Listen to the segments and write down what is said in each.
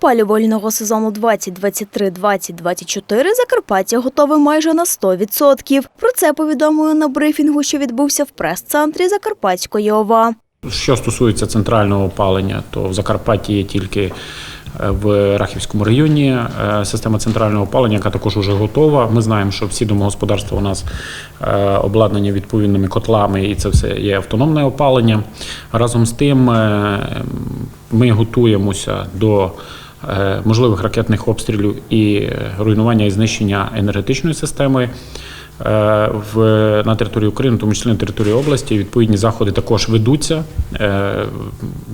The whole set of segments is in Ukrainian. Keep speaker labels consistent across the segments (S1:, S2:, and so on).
S1: опалювального сезону 2023-2024 Закарпаття готове майже на 100%. Про це повідомили на брифінгу, що відбувся в прес-центрі Закарпатської ОВА.
S2: Що стосується центрального опалення, то в Закарпатті є тільки е, в Рахівському районі е, система центрального опалення, яка також вже готова. Ми знаємо, що всі домогосподарства у нас е, обладнані відповідними котлами, і це все є автономне опалення. Разом з тим, ми готуємося до можливих ракетних обстрілів і е, руйнування і знищення енергетичної системи. Е, в на території України, тому числі на території області, відповідні заходи також ведуться. Е,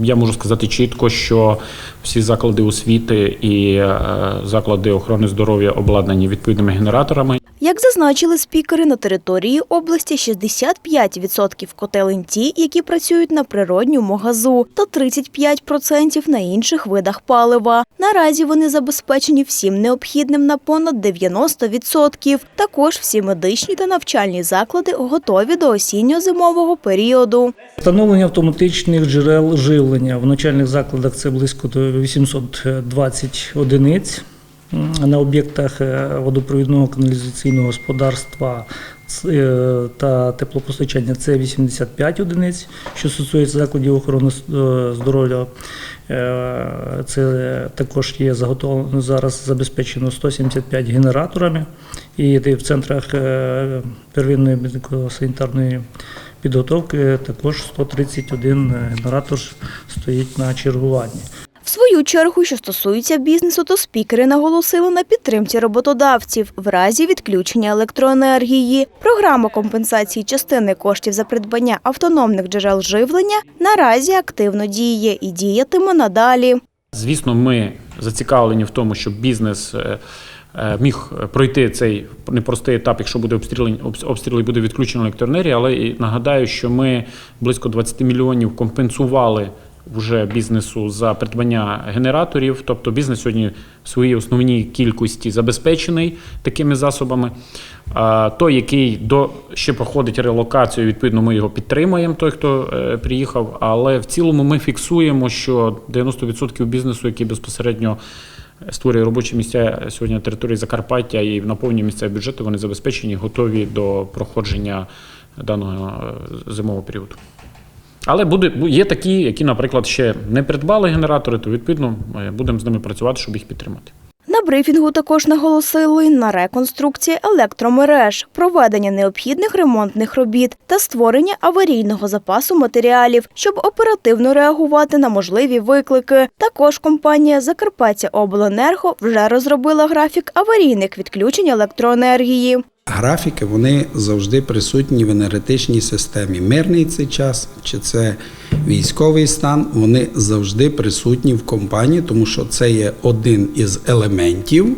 S2: Я можу сказати чітко, що всі заклади освіти і е, заклади охорони здоров'я обладнані відповідними генераторами.
S1: Як зазначили спікери, на території області 65% котелень ті, які працюють на природньому газу, та 35% на інших видах палива. Наразі вони забезпечені всім необхідним на понад 90%. Також всі медичні та навчальні заклади готові до осінньо-зимового періоду.
S3: Встановлення автоматичних джерел живлення в навчальних закладах це близько 820 одиниць. На об'єктах е, водопровідного каналізаційного господарства е, та теплопостачання це 85 одиниць. Що стосується закладів охорони е, здоров'я, це також є заготовлено зараз забезпечено 175 генераторами. І в центрах первинної медико-санітарної підготовки також 131 генератор стоїть на чергуванні.
S1: Свою чергу, що стосується бізнесу, то спікери наголосили на підтримці роботодавців в разі відключення електроенергії. Програма компенсації частини коштів за придбання автономних джерел живлення наразі активно діє і діятиме надалі.
S2: Звісно, ми зацікавлені в тому, щоб бізнес е, е, міг пройти цей непростий етап, якщо буде обстріл, обстріл і буде відключена електроенергія. Але нагадаю, що ми близько 20 мільйонів компенсували вже бізнесу за придбання генераторів. Тобто бізнес сьогодні в своїй основній кількості забезпечений такими засобами. Той, який до ще проходить релокацію, відповідно, ми його підтримуємо, той, хто е, приїхав. Але в цілому ми фіксуємо, що 90% бізнесу, який безпосередньо створює робочі місця сьогодні на території Закарпаття і наповнює місцеві бюджети, вони забезпечені, готові до проходження даного е, зимового періоду. Але буде, є такі, які, наприклад, ще не придбали генератори, то відповідно е, будемо з ними працювати, щоб їх підтримати.
S1: На брифінгу також наголосили на реконструкції електромереж, проведення необхідних ремонтних робіт та створення аварійного запасу матеріалів, щоб оперативно реагувати на можливі виклики. Також компанія Закарпаття Обленерго вже розробила графік аварійних відключень електроенергії.
S4: Графіки вони завжди присутні в енергетичній системі. Мирний цей час, чи це військовий стан, вони завжди присутні в компанії, тому що це є один із елементів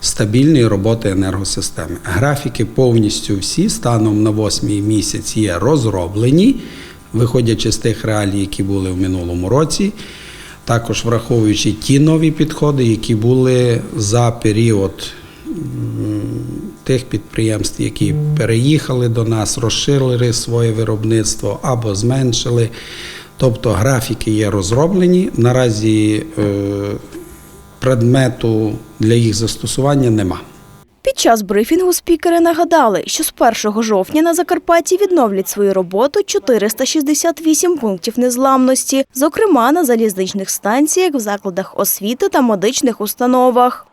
S4: стабільної роботи енергосистеми. Графіки повністю всі станом на восьмий місяць є розроблені, виходячи з тих реалій, які були в минулому році. Також враховуючи ті нові підходи, які були за період тих підприємств, які переїхали до нас, розширили своє виробництво або зменшили. Тобто графіки є розроблені. Наразі е, предмету для їх застосування нема.
S1: Під час брифінгу спікери нагадали, що з 1 жовтня на Закарпатті відновлять свою роботу 468 пунктів незламності, зокрема на залізничних станціях, в закладах освіти та медичних установах.